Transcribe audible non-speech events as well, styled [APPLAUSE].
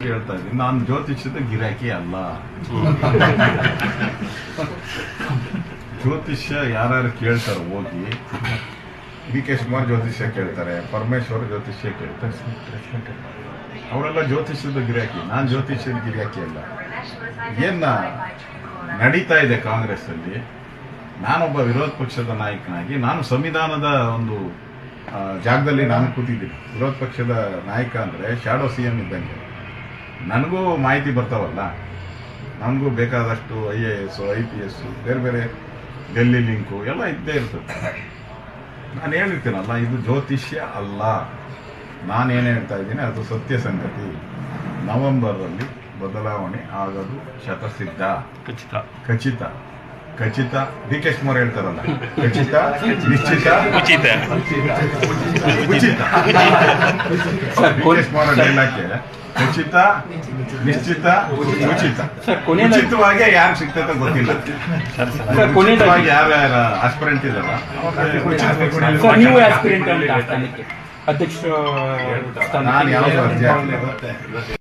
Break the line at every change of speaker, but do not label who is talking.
ಹೇಳ್ತಾ ಇದ್ದೀನಿ. ನಾನು ಜ್ಯೋತಿಷ್ಯದ ಗಿರಾಕಿ ಅಲ್ಲ. [LAUGHS] ಜ್ಯೋತಿಷ್ಯ ಯಾರ್ಯಾರು ಕೇಳ್ತಾರೆ ಹೋಗಿ ಡಿ ಕೆ ಶಿವಕುಮಾರ್ ಜ್ಯೋತಿಷ್ಯ ಕೇಳ್ತಾರೆ ಪರಮೇಶ್ವರ್ ಜ್ಯೋತಿಷ್ಯ ಕೇಳ್ತಾರೆ. ಅವರೆಲ್ಲ ಜ್ಯೋತಿಷ್ಯದ ಗಿರಾಕಿ. ನಾನು ಜ್ಯೋತಿಷ್ಯದ ಗಿರಾಕಿ ಅಲ್ಲ. ಏನ ನಡೀತಾ ಇದೆ ಕಾಂಗ್ರೆಸ್ ಅಲ್ಲಿ ನಾನೊಬ್ಬ ವಿರೋಧ ಪಕ್ಷದ ನಾಯಕನಾಗಿ ನಾನು ಸಂವಿಧಾನದ ಒಂದು ಜಾಗದಲ್ಲಿ ನಾನು ಕೂತಿದ್ದೀನಿ. ವಿರೋಧ ಪಕ್ಷದ ನಾಯಕ ಅಂದ್ರೆ ಶಾಡೋ ಸಿ ಎಂ ಇದ್ದಂಗೆ. ನನಗೂ ಮಾಹಿತಿ ಬರ್ತಾವಲ್ಲ? ನನಗೂ ಬೇಕಾದಷ್ಟು I A S I P S ಬೇರೆ ಬೇರೆ ಡೆಲ್ಲಿ ಲಿಂಕು ಎಲ್ಲ ಇದ್ದೇ ಇರ್ತದೆ. ನಾನು ಹೇಳಿರ್ತೀನಲ್ಲ ಇದು ಜ್ಯೋತಿಷ್ಯ ಅಲ್ಲ. ನಾನೇನು ಹೇಳ್ತಾ ಇದ್ದೀನಿ ಅದು ಸತ್ಯ ಸಂಗತಿ. ನವೆಂಬರಲ್ಲಿ ಬದಲಾವಣೆ ಆಗೋದು ಶತಸಿದ್ಧ.
ಖಚಿತ.
ಖಚಿತ. ಖಚಿತ. ಡಿ ಕೆ ಶಿವಕುಮಾರ್ ಹೇಳ್ತಾರಲ್ಲ. ಖಚಿತ ನಿಶ್ಚಿತ.
ಉಚಿತ.
ಉಚಿತ. ಡಿ ಕೆ ಶಿವಕುಮಾರ್ ಡೈಲಾಗ್ಗೆ ಖಚಿತ ನಿಶ್ಚಿತ ಉಚಿತ. ಉಚಿತವಾಗಿ ಯಾರು ಸಿಗ್ತೈತೆ ಗೊತ್ತಿಲ್ಲ. ಉಚಿತವಾಗಿ ಯಾವ ಯಾರ ಆಸ್ಪಿರೆಂಟ್ ಇದಾರ
ನೀವು ಆಸ್ಪಿರೆಂಟ್ ಅಧ್ಯಕ್ಷ
ನಾನು ಯಾವ್ದು ಅರ್ಜಿ ಹಾಕಿಲ್ಲ